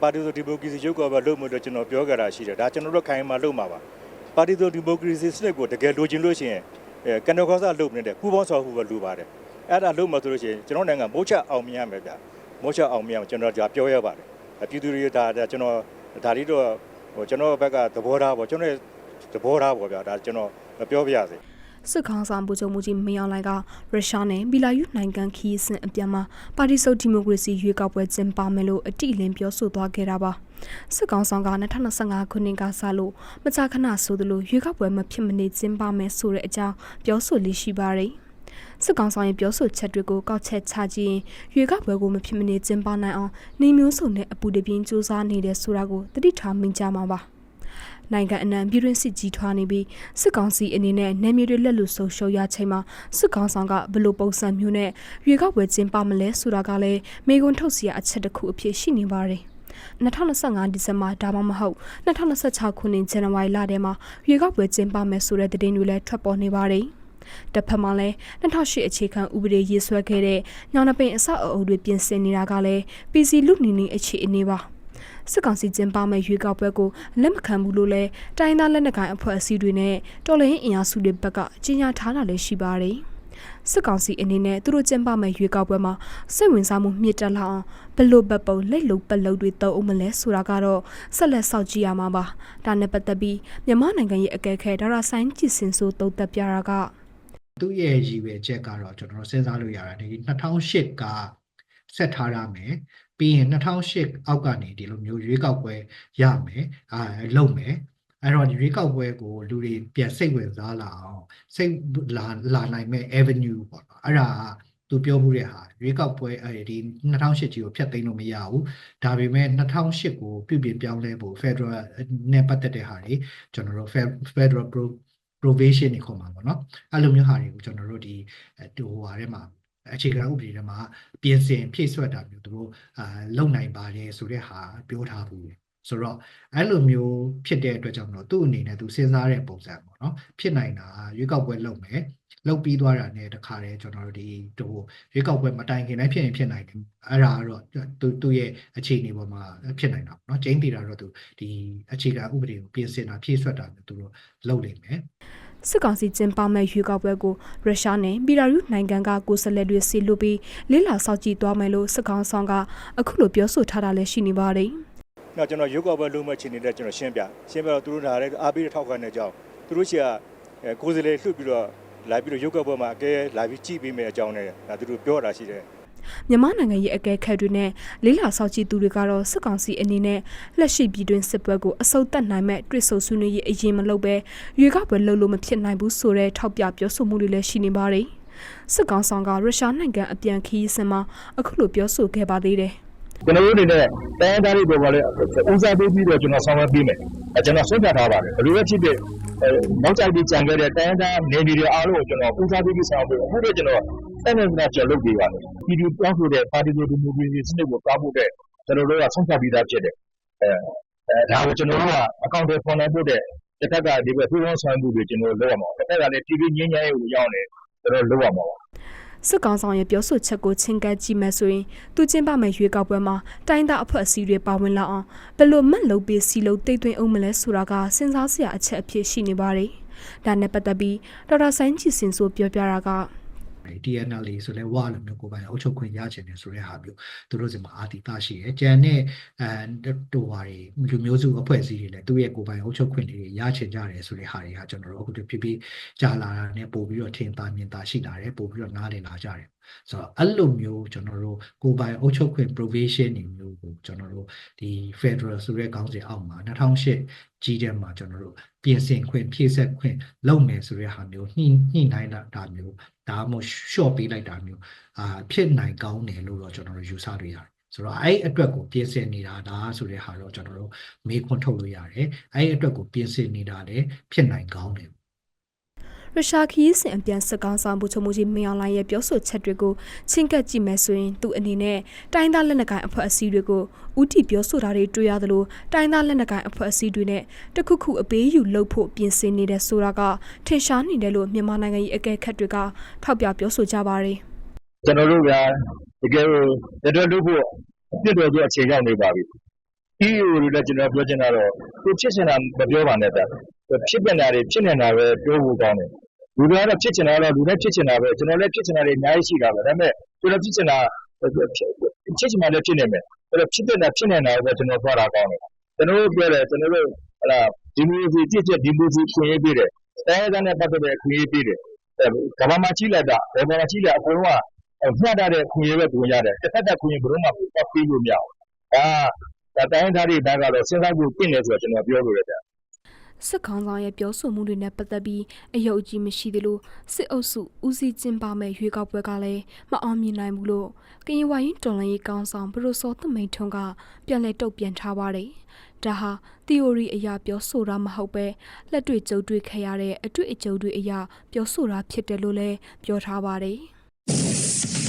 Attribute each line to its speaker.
Speaker 1: ပါတီဆိုဒီမိုကရေစီရုပ်ကပဲလုပ်မှုတော့ကျွန်တော်ပြောကြတာရှိတယ်ဒါကျွန်တော်တို့ခိုင်မှာလုပ်မှာပါပါတီဆိုဒီမိုကရေစီစနစ်ကိုတကယ်လိုချင်လို့ရှိရင်အဲကန်တော်ကောစားလုပ်နေတဲ့ပူပေါင်းဆောင်မှုပဲလိုပါတယ်အဲ့ဒါလုပ်မှဆိုလို့ရှိရင်ကျွန်တော်နိုင်ငံမိုးချအောင်မြင်ရမယ်ဗျမိုးချအောင်မြင်အောင်ကျွန်တော်ဒါပြောရပါတယ်ပြည်သူတွေဒါဒါကျွန်တော်ဒါလေးတော့ဟိုကျွန်တော်ဘက်ကသဘောထားပေါ့ကျွန်တော်ရဲ့သဘောထားပေါ့ဗျာဒါကျွန်တော်မပြောပြရစေ
Speaker 2: စစ်ခေါင်းဆောင်ဗိုလ်ချုပ်မှုကြီးမင်းအောင်လှိုင်ကရုရှားနဲ့ဘီလာရုနိုင်ငံခီးစင်အပြန်မှာပါတီစုဒီမိုကရေစီရွေးကောက်ပွဲကျင်းပမယ်လို့အတိအလင်းပြောဆိုသွားခဲ့တာပါစစ်ကောင်ဆောင်က2025ခုနှစ်ကစလို့မကြာခဏဆိုသလိုရွေးကောက်ပွဲမဖြစ်မနေကျင်းပမယ်ဆိုတဲ့အကြောင်းပြောဆိုလေးရှိပါတယ်စစ်ကောင်ဆောင်ရဲ့ပြောဆိုချက်တွေကိုကောက်ချက်ချကြည့်ရင်ရွေးကောက်ပွဲကိုမဖြစ်မနေကျင်းပနိုင်အောင်နေမျိုးစုံနဲ့အပူတပြင်းစူးစမ်းနေတယ်ဆိုတာကိုတတိထားမိကြမှာပါ နိုင်ငံအနှံပြည်တွင်းစစ်ကြီးထွားနေပြီးစစ်ကောင်စီအနေနဲ့နယ်မြေတွေလက်လွတ်ဆုံးရှုံးရချိန်မှာစစ်ကောင်ဆောင်ကဘယ်လိုပုံစံမျိုးနဲ့ရွေးကောက်ပွဲကျင်းပမလဲဆိုတာကလည်းမေကွန်းထုတ်စရာအချက်တစ်ခုအဖြစ်ရှိနေပါတယ်2025ဒီဇင်ဘာဒါမှမဟုတ်2026ခုနှစ်ဇန်နဝါရီလထဲမှာရွေးကောက်ပွဲကျင်းပမယ်ဆိုတဲ့သတင်းတွေလည်းထွက်ပေါ်နေပါတယ်တစ်ဖက်မှာလည်း2008အခြေခံဥပဒေရေးဆွဲခဲ့တဲ့ညောင်နှပိန်အဆောက်အအုပ်တွေပြင်ဆင်နေတာကလည်း PC လူနီနီအခြေအနေပါ စစ်ကောင်စီကျင်းပမဲ့ရွေးကောက်ပွဲကိုလက်မခံဘူးလို့လဲတိုင်းသားလက်နက်ကိုင်အဖွဲ့အစည်းတွေနဲ့တော်လှန်ရေးအင်အားစုတွေဘက်ကကြေညာထားတာလည်းရှိပါတယ်။စစ်ကောင်စီအနေနဲ့သူတို့ကျင်းပမဲ့ရွေးကောက်ပွဲမှာစိတ်ဝင်စားမှုမြင့်တက်လာအောင်ဘယ်လို့ဘက်ပုံလက်လုံပလုံတွေတုံးအောင်မလဲဆိုတာကတော့ဆက်လက်စောင့်ကြည့်ရမှာပါ။ဒါနဲ့ပတ်သက်ပြီးမြန်မာနိုင်ငံရဲ့အကဲခဲဒေါက်တာဆိုင်ကြည်စင်ဆိုတုံ့တက်ပြတာက
Speaker 3: သူ့ရဲ့ရည်ရွယ်ချက်ကတော့ကျွန်တော်စဉ်းစားလို့ရတာဒီ2008ကဆက်ထားရမယ် ပြီးရင်2008အောက်ကနေဒီလိုမျိုးရွေးကောက်ပွဲရမယ်အာလုပ်မယ်အဲ့တော့ဒီရွေးကောက်ပွဲကိုလူတွေပြန်စိတ်ဝင်စားလာအောင်စိတ်လာလာနိုင်မဲ့ avenue ပေါ့နော်အဲ့ဒါကသူပြောမှုတဲ့ဟာရွေးကောက်ပွဲအဲဒီ2008ကြီးကိုဖျက်သိမ်းလို့မရဘူးဒါပေမဲ့2008ကိုပြုပြင်ပြောင်းလဲဖို့ Federal နဲ့ပတ်သက်တဲ့ဟာတွေကျွန်တော်တို့ Federal Pro probation တွေခေါ်မှာပေါ့နော်အဲ့လိုမျိုးဟာတွေကိုကျွန်တော်တို့ဒီဟိုဟာထဲမှာ အခြေခံဥပဒေထဲမှာပြင်ဆင်ဖြည့်ဆွတ်တာမျိုးသူတို့အာလုံနိုင်ပါတယ်ဆိုတဲ့ဟာပြောထားဘူးဆိုတော့အဲ့လိုမျိုးဖြစ်တဲ့အတွက်ကြောင့်မလို့သူ့အနေနဲ့သူစဉ်းစားတဲ့ပုံစံပေါ့နော်ဖြစ်နိုင်တာရွေးကောက်ပွဲလုပ်မယ်လုပ်ပြီးသွားတာနဲ့တခါတည်းကျွန်တော်တို့ဒီဟိုရွေးကောက်ပွဲမတိုင်ခင်တိုင်းဖြစ်ရင်ဖြစ်နိုင်တယ်အဲ့ဒါကတော့သူသူ့ရဲ့အခြေအနေပေါ်မှာဖြစ်နိုင်တာပေါ့နော်ကျင်းတည်တာတော့သူဒီအခြေခံဥပဒေကိုပြင်ဆင်တာဖြည့်ဆွတ်တာမျိုးသူတို့လုပ်လိမ့်မယ်
Speaker 2: စစ်ကောင်စီကျင်းပမဲ့ရွေးကောက်ပွဲကိုရုရှားနဲ့ဘီလာရုနိုင်ငံကကိုယ်စားလှယ်တွေစီလူပြီးလေးလာစောင့်ကြည့်သွားမယ်လို့စစ်ကောင်ဆောင်ကအခုလိုပြောဆိုထားတာလည်းရှိနေပါတယ်။
Speaker 1: နောက်ကျွန်တော်ရုပ်ကပဲလုံးမဲ့ချင်နေတဲ့ကျွန်တော်ရှင်းပြရှင်းပြတော့သူတို့ဒါလည်းအားပေးထောက်ခံတဲ့အကြောင်းသူတို့ရှိကအဲကိုယ်စလေလှုပ်ပြီးတော့လာပြီးတော့ရုပ်ကပွဲမှာအကဲလာပြီးကြည့်ပေးမယ်အကြောင်းနဲ့ဒါသူတို့ပြောတာရှိတယ်
Speaker 2: မြန်မာနိုင်ငံရဲ့အကဲခတ်တွေနဲ့လေးလာဆောက်ကြည့်သူတွေကတော့စစ်ကောင်စီအနေနဲ့လက်ရှိပြည်တွင်းစစ်ပွဲကိုအဆုတ်တက်နိုင်မဲ့တွေ့ဆုံဆွေးနွေးရေးအရင်မလုပ်ပဲရွေးကောက်ပွဲလုပ်လို့မဖြစ်နိုင်ဘူးဆိုတဲ့ထောက်ပြပြောဆိုမှုတွေလည်းရှိနေပါတယ်စစ်ကောင်ဆောင်ကရုရှားနိုင်ငံအပြန်ခီးစင်မှာအခုလိုပြောဆိုခဲ့ပါသေးတယ်
Speaker 4: ကျွန်တော်တို့အနေနဲ့တိုင်းသားတွေပေါ်လည်းဦးစားပေးပြီးတော့ကျွန်တော်ဆောင်ရွက်ပေးမယ်အဲကျွန်တော်ဆုံးဖြတ်ထားပါတယ်ဘယ်လိုပဲဖြစ်ဖြစ်အဲနောက်ကြိုက်ပြီးကြံခဲ့တဲ့တိုင်းသားနေပြည်တော်အားလုံးကိုကျွန်တော်ဦးစားပေးပြီးဆောင်ရွက်ပေးအခုတော့ကျွန်တော် အဲ့နဲ့ကကျွန်တော်လုပ်ပေးပါတယ် ပြည်သူတောင်းဆိုတဲ့ ပါတီတို့ဒီမိုကရေစီစနစ်ကိုကားဖို့တဲ့ကျွန်တော်တို့က ဆုံးဖြတ်ပြီးသားဖြစ်တယ်အဲအဲဒါကို ကျွန်တော်တို့က အကောင့်တွေပေါ်နေဖို့တဲ့တစ်ခါကဒီဘက်ပြည်တော်ဆောင်မှုတွေကျွန်တော်လုပ်ရမှာတစ်ခါကလည်း ပြည်ပြည်ငင်းငင်းရေးကိုရောက်နေကျွန်တော်လုပ်ရမှာပါ
Speaker 2: စစ်ကောင်ဆောင်ရဲ့ ပြောဆိုချက်ကို ချင်းကပ်ကြည့်မယ်ဆိုရင် သူကျင်းပမယ့် ရွေးကောက်ပွဲမှာ တိုင်းသားအဖွဲ့အစည်းတွေ ပါဝင်လာအောင် ဘယ်လိုမှတ်လုပ်ပြီးစီလုံးတိတ်သွင်းအောင်မလဲဆိုတာက စဉ်းစားစရာအချက်အဖြစ် ရှိနေပါတယ်။ဒါနဲ့ပတ်သက်ပြီး ဒေါက်တာဆိုင်းကြည်စင်ဆိုပြောပြတာက
Speaker 3: TNL ဆိုလဲဝါလိုမျိုးကိုပိုင်အုပ်ချုပ်ခွင့်ရချင်တယ်ဆိုတဲ့ဟာမျိုးသူတို့စီမှာအာတိတရှိရယ်။ကြံတဲ့အဲတူပါတွေလူမျိုးစုအဖွဲ့အစည်းတွေလည်းသူ့ရဲ့ကိုပိုင်အုပ်ချုပ်ခွင့်တွေရချင်ကြတယ်ဆိုတဲ့ဟာတွေကကျွန်တော်တို့အခုတဖြည်းဖြည်းကြာလာတာနဲ့ပို့ပြီးတော့ထင်သာမြင်သာရှိလာတယ်ပို့ပြီးတော့နားလည်လာကြတယ်။ ဆိုတော့အဲ့လိုမျိုးကျွန်တော်တို့ကိုပိုင်အုပ်ချုပ်ခွင့် provision တွေမျိုးကိုကျွန်တော်တို့ဒီ Federal ဆိုတဲ့ခေါင်းစဉ်အောက်မှာ2008ကြီးတဲ့မှာကျွန်တော်တို့ပြင်ဆင်ခွင့်ဖြည့်ဆက်ခွင့်လုပ်မယ်ဆိုတဲ့ဟာမျိုးညှိညှိနှိုင်းတာဒါမျိုးဒါမှမဟုတ် short ပေးလိုက်တာမျိုးအာဖြစ်နိုင်ကောင်းတယ်လို့တော့ကျွန်တော်တို့ယူဆလို့ရတယ်ဆိုတော့အဲ့အတွက်ကိုပြင်ဆင်နေတာဒါဆိုတဲ့ဟာတော့ကျွန်တော်တို့မေးခွန်းထုတ်လို့ရတယ်အဲ့အတွက်ကိုပြင်ဆင်နေတာလည်းဖြစ်နိုင်ကောင်းတယ်
Speaker 2: ရုရှားခီးစင်အပြန်စစ်ကောင်ဆောင်မှုချုံမှုကြီးမင်းအောင်လှိုင်ရဲ့ပြောဆိုချက်တွေကိုချင်းကပ်ကြည့်မယ်ဆိုရင်သူအနေနဲ့တိုင်းသားလက်နက်ကိုင်အဖွဲ့အစည်းတွေကိုဥတီပြောဆိုတာတွေတွေ့ရသလိုတိုင်းသားလက်နက်ကိုင်အဖွဲ့အစည်းတွေနဲ့တခုခုအပေးယူလုပ်ဖို့ပြင်ဆင်နေတဲ့ဆိုတာကထင်ရှားနေတယ်လို့မြန်မာနိုင်ငံရဲ့အကဲခတ်တွေကထောက်ပြပြောဆိုကြပါတယ်
Speaker 4: ကျွန်တော်တို့ကတကယ်လို့တော်တော်လုပ်ဖို့ပြည့်တော်ကျအချိန်ရောက်နေပါပြီ EAO တွေလည်းကျွန်တော်ပြောချင်တာတော့သူဖြစ်ချင်တာမပြောပါနဲ့ဗျဖြစ်နေတာတွေဖြစ်နေတာပဲပြောဖို့ကောင်းတယ် လူတွေကတော့ ဖြစ်ချင်တာတော့ လူတွေဖြစ်ချင်တာပဲ ကျွန်တော်လည်း ဖြစ်ချင်တာတွေ အများကြီးရှိတာပဲ ဒါပေမဲ့ ကျွန်တော်ဖြစ်ချင်တာ ဖြစ်ချင်တာလည်း ဖြစ်နေမယ် အဲ့တော့ ဖြစ်တဲ့ဖြစ်နေတာပဲ ကျွန်တော်ပြောတာကောင်းတယ် ကျွန်တော်တို့ပြောတယ်ကျွန်တော်တို့ဟလာဒီမိုကရေစီကြည့်ချက်ဒီမိုကရေစီခွင့်ရေးပေးတယ် တိုင်းဒေသနဲ့ ပတ်သက်တဲ့ခွင့်ရေးပေးတယ် ကမ္ဘာမှာကြီးလိုက်တာ ဘယ်မှာကြီးလိုက် အကုန်လုံးက မျှတတဲ့ခွင့်ရေးပဲပုံရတယ်တစ်ဖက်သက်ခွင့်ရေး ဘယ်တော့မှပတ်ပြီးလို့မရဘူး ဒါဒါတိုင်းသားတွေဘက်ကတော့ စဉ်းစားဖို့ပြင်နေဆိုတော့ကျွန်တော် ပြောလို့ရတယ်
Speaker 2: စစ်ခေါင်းဆောင်ရဲ့ပြောဆိုမှုတွေနဲ့ပတ်သက်ပြီးအယုတ်အကြည်မရှိသလိုစစ်အုပ်စုဦးစီးကျင်းပမဲ့ရွေးကောက်ပွဲကလည်းမအောင်မြင်နိုင်ဘူးလို့ကရင်ဝိုင်းတော်လန်ရေးကောင်းဆောင်ဘရိုစောသမိန်ထွန်းကပြန်လည်တုတ်ပြန်ထားပါတယ်။ဒါဟာ theory အရာပြောဆိုတာမဟုတ်ပဲလက်တွေ့ကြုံတွေ့ခဲ့ရတဲ့အတွေ့အကြုံတွေအရာပြောဆိုတာဖြစ်တယ်လို့လည်းပြောထားပါတယ်။